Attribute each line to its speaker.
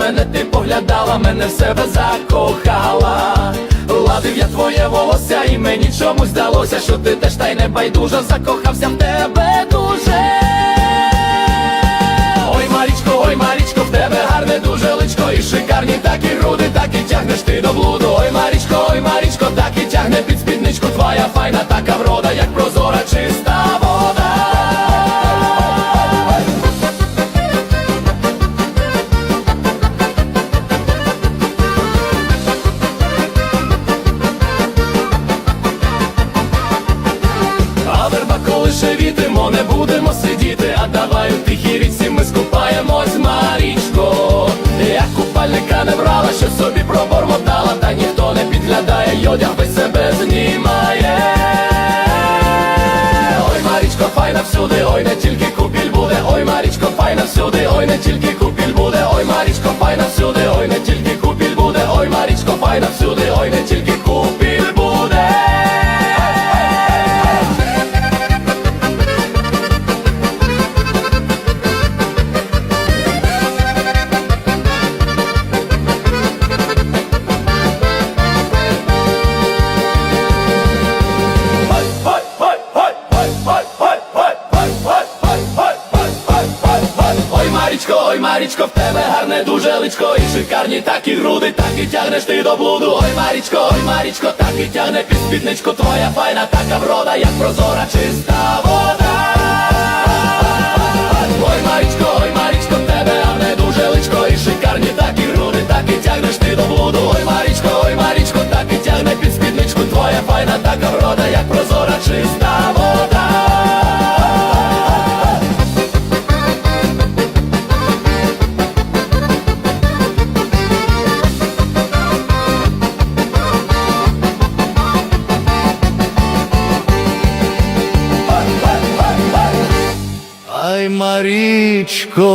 Speaker 1: мене ти поглядала, мене в себе закохала. Ладив я твоє волосся, і мені чомусь здалося, що ти теж та й не байдуже закохався в тебе дуже. Ой, Марічко, ой, Марічко, в тебе гарне дуже личко, і шикарні такі груди, так і тягнеш ти до блуду. Ой, Марічко, ой, Марічко, так і тягне під спідничку твоя файна така врода, як прозора верба, вітимо, не будемо сидіти, а давай у тихій річці ми скупаємось, Марічко. Я купальника не брала, що собі пробормотала, та ніхто не підглядає, й одяг весь себе знімає. Ой, Марічко, файна всюди, ой, не тільки купіль буде, ой, Марічко, файна всюди, ой, не тільки Марічко, ой, Марічко, в тебе гарне дуже личко. І шикарні такі груди, так і тягнеш ти до блуду. Ой, Марічко, ой, Марічко, так і тягне під спідничку. Твоя файна така врода, як прозора чиста Марічко,